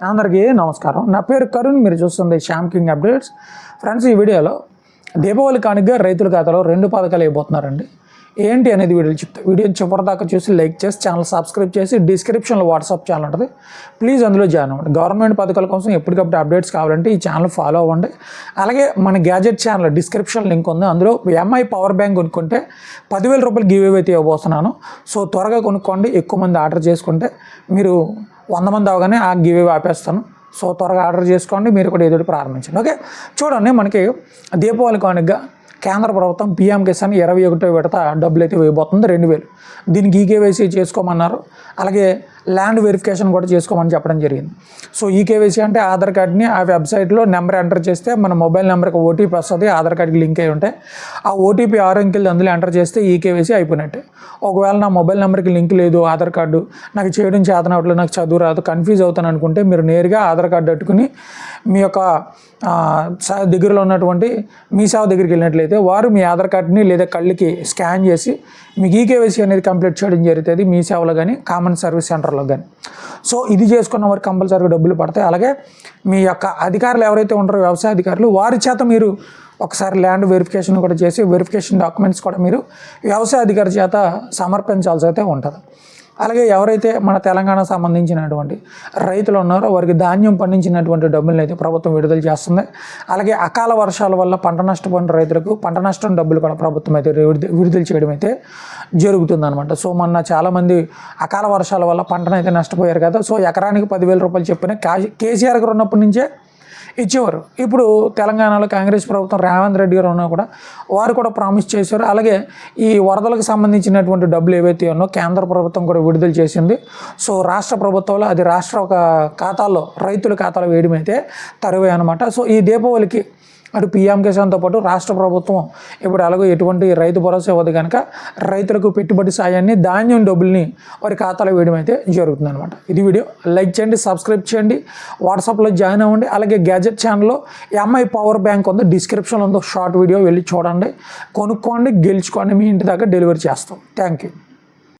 అందరికీ నమస్కారం. నా పేరు కరుణ్ మీరు చూస్తుంది శ్యామ్ కింగ్ అప్డేట్స్. ఫ్రెండ్స్ ఈ వీడియోలో దీపావళి కానుకగా రైతుల ఖాతాలో రెండు పథకాలు అయిపోతున్నారండి ఏంటి అనేది వీడియోలు చెప్తా వీడియో చివరిదాకా చూసి లైక్ చేసి ఛానల్ సబ్స్క్రైబ్ చేసి డిస్క్రిప్షన్లో వాట్సాప్ ఛానల్ ఉంటుంది. ప్లీజ్ అందులో జాయిన్ అవ్వండి. గవర్నమెంట్ పథకాల కోసం ఎప్పటికప్పుడు అప్డేట్స్ కావాలంటే ఈ ఛానల్ ఫాలో అవ్వండి. అలాగే మన గ్యాజెట్ ఛానల్ డిస్క్రిప్షన్ లింక్ ఉంది. అందులో ఎంఐ పవర్ బ్యాంక్ కొనుక్కుంటే పదివేల రూపాయలు గివ్ అవి అయితే ఇవ్వబోతున్నాను సో త్వరగా కొనుక్కోండి. ఎక్కువ మంది ఆర్డర్ చేసుకుంటే మీరు వంద మంది అవగానే ఆ గివ్ ఆపేస్తాను. సో త్వరగా ఆర్డర్ చేసుకోండి. మీరు కూడా ఏదో ప్రారంభించండి. ఓకే? చూడండి మనకి దీపావళి కానుకగా కేంద్ర ప్రభుత్వం పీఎం కిసాన్ ఇరవై ఒకటో విడత డబ్బులు అయితే వేయబోతుంది రెండు వేలు. దీనికి ఈకేవైసీ చేసుకోమన్నారు అలాగే ల్యాండ్ వెరిఫికేషన్ కూడా చేసుకోమని చెప్పడం జరిగింది. సో ఈకేవైసీ అంటే ఆధార్ కార్డ్ని ఆ వెబ్సైట్లో నెంబర్ ఎంటర్ చేస్తే మన మొబైల్ నెంబర్కి ఓటీపీ వస్తుంది ఆధార్ కార్డ్కి లింక్ అయి ఉంటే ఆ ఓటీపీ ఆరు అంకెలు అందులో ఎంటర్ చేస్తే ఈకేవైసీ అయిపోయినట్టే. ఒకవేళ నా మొబైల్ నెంబర్కి లింక్ లేదు ఆధార్ కార్డు నాకు చేయడం చేతనవట్లేదు నాకు చదువు రాదు కన్ఫ్యూజ్ అవుతాను అనుకుంటే మీరు నేరుగా ఆధార్ కార్డు పెట్టుకుని మీ యొక్క దగ్గరలో ఉన్నటువంటి మీ సేవ దగ్గరికి వెళ్ళినట్లయితే వారు మీ ఆధార్ కార్డుని లేదా కళ్ళకి స్కాన్ చేసి మీకు ఈకేవైసీ అనేది కంప్లీట్ చేయడం జరుగుతుంది మీ సేవలో కానీ కామన్ సర్వీస్ సెంటర్లో కానీ. సో ఇది చేసుకున్న వారికి కంపల్సరీగా డబ్బులు పడతాయి. అలాగే మీ యొక్క అధికారులు ఎవరైతే ఉంటారో వ్యవసాయ అధికారులు వారి చేత మీరు ఒకసారి ల్యాండ్ వెరిఫికేషన్ కూడా చేసి వెరిఫికేషన్ డాక్యుమెంట్స్ కూడా మీరు వ్యవసాయ అధికారి చేత సమర్పించాల్సి అయితే ఉంటుంది. అలాగే ఎవరైతే మన తెలంగాణ సంబంధించినటువంటి రైతులు ఉన్నారో వారికి ధాన్యం పండించినటువంటి డబ్బులను అయితే ప్రభుత్వం విడుదల చేస్తుంది. అలాగే అకాల వర్షాల వల్ల పంట నష్టపోయిన రైతులకు పంట నష్టం డబ్బులు కూడా ప్రభుత్వం అయితే విడుదల విడుదల చేయడం అయితే జరుగుతుంది అనమాట సో మొన్న చాలామంది అకాల వర్షాల వల్ల పంటను అయితే నష్టపోయారు కదా. సో ఎకరానికి పదివేల రూపాయలు చెప్పిన కేసీఆర్ గారు ఉన్నప్పటి నుంచే ఇచ్చేవారు. ఇప్పుడు తెలంగాణలో కాంగ్రెస్ ప్రభుత్వం రేవంత్ రెడ్డి గారు ఉన్నా కూడా వారు కూడా ప్రామిస్ చేశారు. అలాగే ఈ వరదలకు సంబంధించినటువంటి డబ్బులు ఏవైతే ఉన్నో కేంద్ర ప్రభుత్వం కూడా విడుదల చేసింది. సో రాష్ట్ర ప్రభుత్వంలో అది రాష్ట్ర ఒక ఖాతాల్లో రైతుల ఖాతాలో వేయడం అయితే తరువే అనమాట సో ఈ దీపావళికి అటు పీఎం కిసాన్తో పాటు రాష్ట్ర ప్రభుత్వం ఇప్పుడు అలాగే ఎటువంటి రైతు భరోసా ఇవ్వదు కనుక రైతులకు పెట్టుబడి సాయాన్ని ధాన్యం డబ్బుల్ని వారి ఖాతాలో వేయడం అయితే జరుగుతుంది అనమాట ఇది వీడియో. లైక్ చేయండి సబ్స్క్రైబ్ చేయండి వాట్సాప్లో జాయిన్ అవ్వండి అలాగే గ్యాజెట్ ఛానల్లో ఎంఐ పవర్ బ్యాంక్ ఉంది. డిస్క్రిప్షన్లో ఉందో షార్ట్ వీడియో వెళ్ళి చూడండి. కొనుక్కోండి గెలుచుకోండి మీ ఇంటి దాకా డెలివరీ చేస్తాం. Thank you.